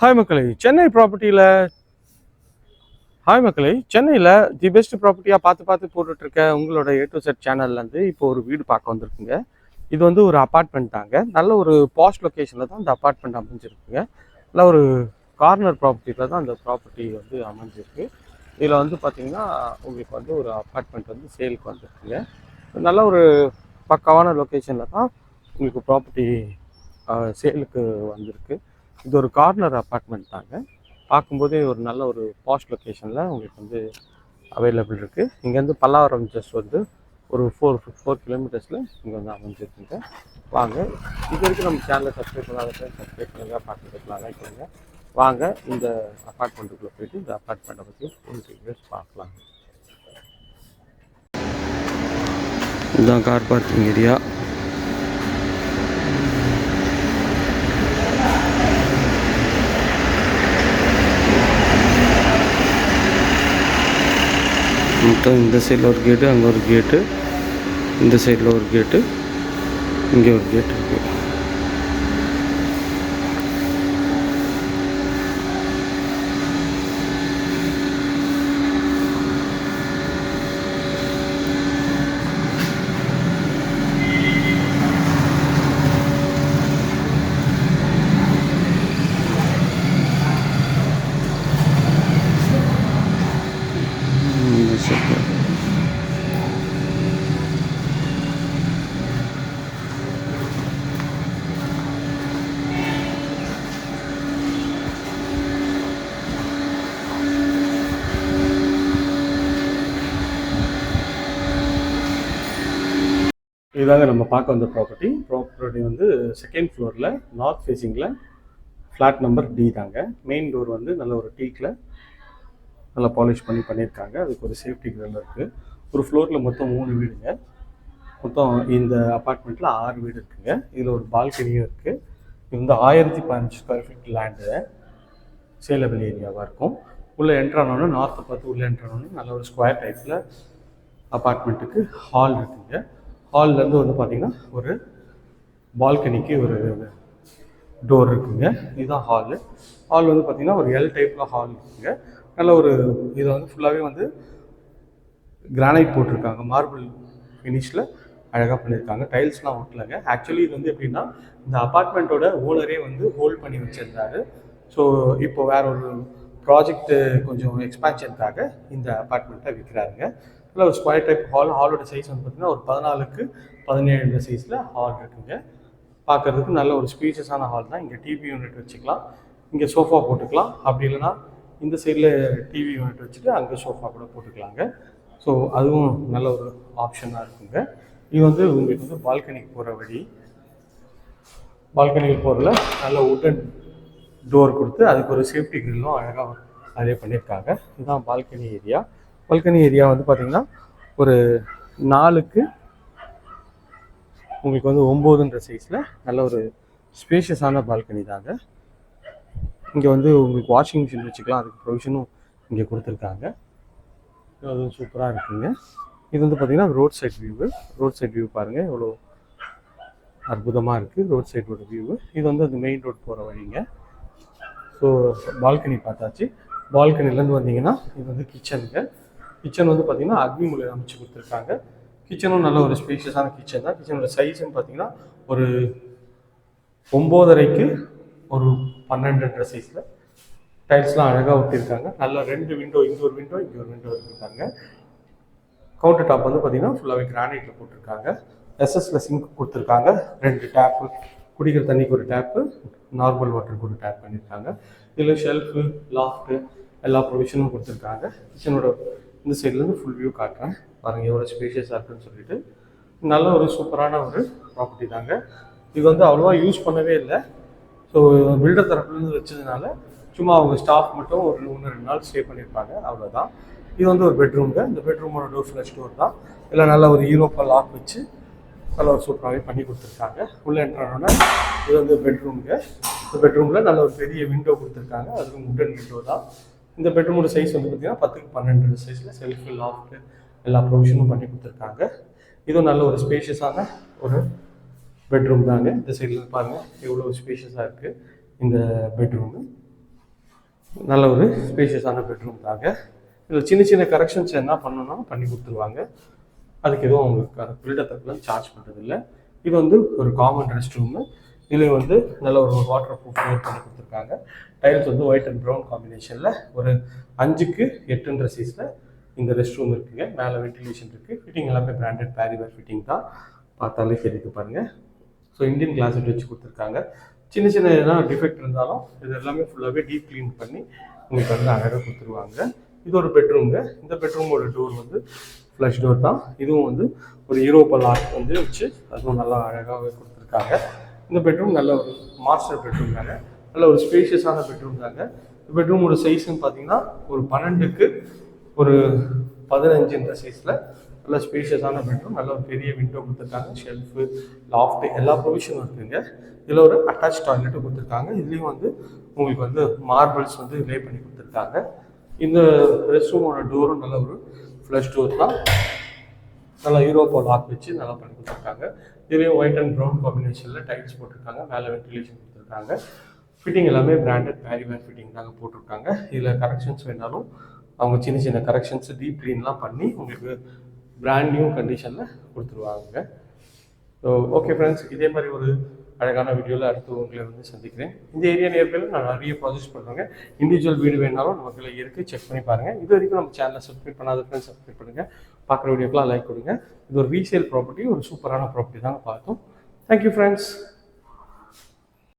Hi மக்களை Chennai ப்ராப்பர்ட்டியில் hi மக்களை சென்னையில் தி பெஸ்ட் ப்ராப்பர்ட்டியாக பார்த்து பார்த்து போட்டுட்ருக்க உங்களோட ஏ டு செட் சேனல்லேருந்து இப்போ ஒரு வீடு பார்க்க வந்திருக்குங்க. இது வந்து ஒரு அப்பார்ட்மெண்ட் தாங்க. நல்ல ஒரு பாஸ்ட் லொக்கேஷனில் தான் இந்த அப்பார்ட்மெண்ட் அமைஞ்சிருக்குங்க. நல்ல ஒரு கார்னர் ப்ராப்பர்ட்டியில் தான் அந்த ப்ராப்பர்ட்டி வந்து அமைஞ்சிருக்கு. இதில் வந்து பார்த்திங்கன்னா உங்களுக்கு வந்து ஒரு அப்பார்ட்மெண்ட் வந்து சேலுக்கு வந்திருக்குங்க. நல்ல ஒரு பக்காவான லொக்கேஷனில் தான் உங்களுக்கு ப்ராப்பர்ட்டி சேலுக்கு வந்திருக்கு. இது ஒரு கார்னர் அப்பார்ட்மெண்ட் தாங்க. பார்க்கும்போதே ஒரு நல்ல ஒரு பாஸ்ட் லொக்கேஷனில் உங்களுக்கு வந்து அவைலபிள் இருக்குது இங்கேருந்து பல்லாவரம் ஜஸ்ட் வந்து ஒரு ஃபோர் ஃபோர் கிலோமீட்டர்ஸில் இங்கே வந்து அமைஞ்சிருக்குங்க. வாங்க. இது வரைக்கும் நம்ம சேனலை சப்ஸ்கிரைப் பண்ணாத சப்ஸ்கிரைப் பண்ணுங்கள் பார்த்துக்கலாம் லைக் பண்ணுங்கள் வாங்க. இந்த அப்பார்ட்மெண்ட்டுக்குள்ளே போயிட்டு இந்த அப்பார்ட்மெண்ட்டை பற்றி ஃபுல் டீட்டெயில்ஸ் பார்க்கலாம். இதுதான் கார் பார்க்கிங் ஏரியா மொத்தம் இந்த சைடில் ஒரு கேட்டு அங்கே ஒரு கேட்டு இந்த சைடில் ஒரு கேட்டு இங்கே ஒரு கேட் இருக்கு. இதுதாங்க நம்ம பார்க்க வந்த ப்ராப்பர்ட்டி ப்ராப்பர்ட்டி வந்து செகண்ட் ஃப்ளோரில் நார்த் ஃபேஸிங்கில் ஃப்ளாட் நம்பர் டி தாங்க. மெயின் டோர் வந்து நல்ல ஒரு டீக்கில் நல்லா பாலிஷ் பண்ணி பண்ணியிருக்காங்க. அதுக்கு ஒரு சேஃப்டி கிரில் இருக்குது ஒரு ஃப்ளோரில் மொத்தம் மூணு வீடுங்க. மொத்தம் இந்த அப்பார்ட்மெண்ட்டில் ஆறு வீடு இருக்குங்க. இதில் ஒரு பால்கனியும் இருக்குது இது வந்து ஆயிரத்தி பதினஞ்சு ஸ்கொயர் ஃபீட் லேண்டு சேலபிள் ஏரியாவாக இருக்கும். உள்ளே என்ட்ரானோன்னு நார்த்தை பார்த்து உள்ளே என்ட்ரானோன்னு நல்ல ஒரு ஸ்கொயர் டைப்பில் அப்பார்ட்மெண்ட்டுக்கு ஹால் இருக்குங்க. ஹால்லேருந்து வந்து பார்த்தீங்கன்னா ஒரு பால்கனிக்கு ஒரு டோர் இருக்குங்க. இதுதான் ஹாலு. ஹால் வந்து பார்த்தீங்கன்னா ஒரு எல் டைப்பில் ஹால் இருக்குங்க. நல்ல ஒரு இதை வந்து ஃபுல்லாகவே வந்து கிரானைட் போட்டிருக்காங்க. மார்பிள் ஃபினிஷில் அழகாக பண்ணியிருக்காங்க. டைல்ஸ்லாம் ஒட்டலைங்க. ஆக்சுவலி இது வந்து எப்படின்னா இந்த அப்பார்ட்மெண்ட்டோட ஓனரே வந்து ஹோல்ட் பண்ணி வச்சுருந்தாரு. ஸோ இப்போ வேற ஒரு ப்ராஜெக்ட்டு கொஞ்சம் எக்ஸ்பேன்ஷனுக்காக இந்த அப்பார்ட்மெண்ட்டை விற்கிறாருங்க நல்ல ஒரு ஸ்கொயர் டைப் ஹால் ஹாலோட சைஸ் வந்து பார்த்தீங்கன்னா ஒரு பதினாலுக்கு பதினேழு சைஸில் ஹால் இருக்குங்க. பார்க்கறதுக்கு நல்ல ஒரு ஸ்பீசஸான ஹால் தான். இங்கே டிவி யூனிட் வச்சுக்கலாம். இங்கே சோஃபா போட்டுக்கலாம். அப்படி இல்லைன்னா இந்த சைடில் டிவி யூனிட் வச்சுட்டு அங்கே சோஃபா கூட போட்டுக்கலாங்க. ஸோ அதுவும் நல்ல ஒரு ஆப்ஷனாக இருக்குங்க. இது வந்து உங்களுக்கு வந்து பால்கனிக்கு போகிற வழி. பால்கனிக்கு போகிறதுல நல்ல உட்டன் டோர் கொடுத்து அதுக்கு ஒரு சேஃப்டி கிரில்லும் அழகாக அதே பண்ணியிருக்காங்க. இதுதான் பால்கனி ஏரியா பால்கனி ஏரியா வந்து பார்த்திங்கன்னா ஒரு நாலுக்கு உங்களுக்கு வந்து ஒம்போதுன்ற சைஸில் நல்ல ஒரு ஸ்பேஷியஸான பால்கனி தாங்க இங்கே வந்து உங்களுக்கு வாஷிங் மிஷின் வச்சுக்கலாம். அதுக்கு ப்ரொவிஷனும் இங்கே கொடுத்துருக்காங்க. அதுவும் சூப்பராக இருக்குங்க. இது வந்து பார்த்திங்கன்னா road side view road side view பாருங்கள் எவ்வளோ அற்புதமாக இருக்குது ரோட் சைடோட வியூவு இது வந்து அந்த மெயின் ரோட் போகிற வழிங்க. ஸோ பால்கனி பார்த்தாச்சு. பால்கனிலேருந்து வந்தீங்கன்னா இது வந்து கிச்சனுங்க கிச்சன் வந்து பார்த்தீங்கன்னா அக்னி மூலையில் அமைச்சு கொடுத்துருக்காங்க. கிச்சனும் நல்ல ஒரு ஸ்பேஷியஸான கிச்சன் தான். கிச்சனோட சைஸ்ன்னு பார்த்தீங்கன்னா ஒரு ஒம்போதரைக்கு ஒரு பன்னெண்டுன்ற சைஸில் டைல்ஸ்லாம் அழகாக ஒட்டியிருக்காங்க. நல்லா ரெண்டு விண்டோ இங்கே ஒரு விண்டோ இங்கே ஒரு விண்டோ வச்சுருக்காங்க. கவுண்டர் டாப் வந்து பார்த்தீங்கன்னா ஃபுல்லாகவே கிரானைட்டில் போட்டிருக்காங்க. எஸ்எஸ்ல சிங்க் கொடுத்துருக்காங்க. ரெண்டு டேப்பு குடிக்கிற தண்ணிக்கு ஒரு டேப்பு நார்மல் வாட்டருக்கு ஒரு டேப் பண்ணியிருக்காங்க. இதில் ஷெல்ஃபு லாஃப்ட்டு எல்லா ப்ரொவிஷனும் கொடுத்துருக்காங்க. கிச்சனோட இந்த சைட்லேருந்து ஃபுல் வியூ காட்டுறேன். பாருங்கள் எவ்வளோ ஸ்பேஷியஸாக இருக்குன்னு சொல்லிட்டு. நல்ல ஒரு சூப்பரான ஒரு ப்ராப்பர்ட்டி தாங்க. இது வந்து அவ்வளோவா யூஸ் பண்ணவே இல்லை. ஸோ பில்டர் தரப்புலேருந்து வச்சதுனால சும்மா அவங்க ஸ்டாஃப் மட்டும் ஒரு ஒன்று ரெண்டு நாள் ஸ்டே பண்ணியிருப்பாங்க அவ்வளோதான் இது வந்து ஒரு பெட்ரூம்ங்க இந்த பெட்ரூமோட டோர் ஃப்ளஷ் டோர் தான். இதில் நல்ல ஒரு யூரோப்பா லாக் வச்சு நல்ல ஒரு சூப்பராகவே பண்ணி கொடுத்துருக்காங்க. உள்ளே என்ட்ரானோட இது வந்து பெட்ரூம்ங்க இந்த பெட்ரூமில் நல்ல ஒரு பெரிய விண்டோ கொடுத்துருக்காங்க. அதுவும் உட்டன் விண்டோ தான். இந்த பெட்ரூமோட சைஸ் வந்து பார்த்தீங்கன்னா பத்துக்கு பன்னெண்டு சைஸில் செல்ஃபு லாஃப்ட்டு எல்லா ப்ரொவிஷனும் பண்ணி கொடுத்துருக்காங்க. இதுவும் நல்ல ஒரு ஸ்பேஷியஸான ஒரு பெட்ரூம் தாங்க. இந்த சைடில் பாருங்கள் எவ்வளோ ஸ்பேஷியஸாக இருக்குது இந்த பெட்ரூமு நல்ல ஒரு ஸ்பேஷியஸான பெட்ரூம் தாங்க. இதில் சின்ன சின்ன கரெக்ஷன்ஸ் என்ன பண்ணணும்னா பண்ணி கொடுத்துருவாங்க. அதுக்கு எதுவும் அவங்களுக்கு பில்டப்புலாம் சார்ஜ் பண்ணுறதில்ல இது வந்து ஒரு காமன் ரெஸ்ட் ரூமு இதில் வந்து நல்ல ஒரு வாட்டர் ப்ரூஃப் பண்ணி கொடுத்துருக்காங்க. டைல்ஸ் வந்து ஒயிட் அண்ட் ப்ரௌன் காம்பினேஷனில் ஒரு அஞ்சுக்கு எட்டுன்ற சைஸில் இந்த ரெஸ்ட் ரூம் இருக்குங்க. மேலே வென்டிலேஷன் இருக்குது ஃபிட்டிங் எல்லாமே பிராண்டட் பேரிவேர் ஃபிட்டிங் தான். பார்த்தாலே தெரியுது பாருங்கள் ஸோ இந்தியன் கிளாஸ் வச்சு கொடுத்துருக்காங்க. சின்ன சின்ன எதனா டிஃபெக்ட் இருந்தாலும் இது எல்லாமே ஃபுல்லாகவே டீப் க்ளீன் பண்ணி உங்களுக்கு வந்து அழகாக கொடுத்துருவாங்க. இது ஒரு பெட்ரூம்ங்க இந்த பெட்ரூமோட டோர் வந்து ஃப்ளஷ் டோர் தான். இதுவும் வந்து ஒரு யூரோப்பா லாக் வந்து வச்சு அதுவும் நல்லா அழகாகவே கொடுத்துருக்காங்க. இந்த பெட்ரூம் நல்ல ஒரு மாஸ்டர் பெட்ரூம் தாங்க. நல்ல ஒரு ஸ்பேஷியஸான பெட்ரூம் தாங்க. இந்த பெட்ரூமோட சைஸ்ன்னு பார்த்தீங்கன்னா ஒரு பன்னெண்டுக்கு ஒரு பதினஞ்சுன்ற சைஸில் நல்ல ஸ்பேஷியஸான பெட்ரூம் நல்ல ஒரு பெரிய விண்டோ கொடுத்துருக்காங்க. ஷெல்ஃபு லாஃப்ட்டு எல்லா ப்ரொவிஷனும் இருக்குங்க இதில் ஒரு அட்டாச் டாய்லெட்டும் கொடுத்துருக்காங்க. இதுலேயும் வந்து உங்களுக்கு வந்து மார்பிள்ஸ் வந்து லே பண்ணி கொடுத்துருக்காங்க. இந்த ரெஸ்ட் ரூமோட டோரும் நல்ல ஒரு ஃப்ளஷ் டோர் தான். நல்லா யூரோப்போ லாக் வச்சு நல்லா பண்ணி கொடுத்துருக்காங்க. இதுலேயும் ஒயிட் அண்ட் ப்ரௌன் காம்பினேஷனில் டைல்ஸ் போட்டிருக்காங்க மேலே வென்டிலேஷன் கொடுத்துருக்காங்க. ஃபிட்டிங் எல்லாமே பிராண்டட் பேரிவேர் ஃபிட்டிங் தாங்க போட்டிருக்காங்க. இதில் கரெக்ஷன்ஸ் வேணாலும் அவங்க சின்ன சின்ன கரெக்ஷன்ஸ் டீப் க்ளீன்லாம் பண்ணி உங்களுக்கு பிராண்ட் நியூ கண்டிஷனில் கொடுத்துருவாங்க. ஸோ ஓகே ஃப்ரெண்ட்ஸ் இதே மாதிரி ஒரு அழகான வீடியோவில் அடுத்து உங்களை வந்து சந்திக்கிறேன். இந்த ஏரியா நேர்களில் நான் நிறைய ப்ராஜெக்ட் பண்ணுறேங்க இண்டிவிஜுவல் வீடு வேணாலும் நமக்குள்ள இருக்குது செக் பண்ணி பாருங்கள் இது வரைக்கும் நம்ம சேனலை சப்ஸ்கிரைப் பண்ணாத ஃப்ரெண்ட்ஸ் சப்ஸ்கிரைப் பண்ணுங்கள் பார்க்குற வீடியோக்கெலாம் லைக் கொடுங்க. இது ஒரு ரீசேல் ப்ராப்பர்ட்டி ஒரு சூப்பரான ப்ராப்பர்ட்டி தாங்க பார்த்தோம். Thank you friends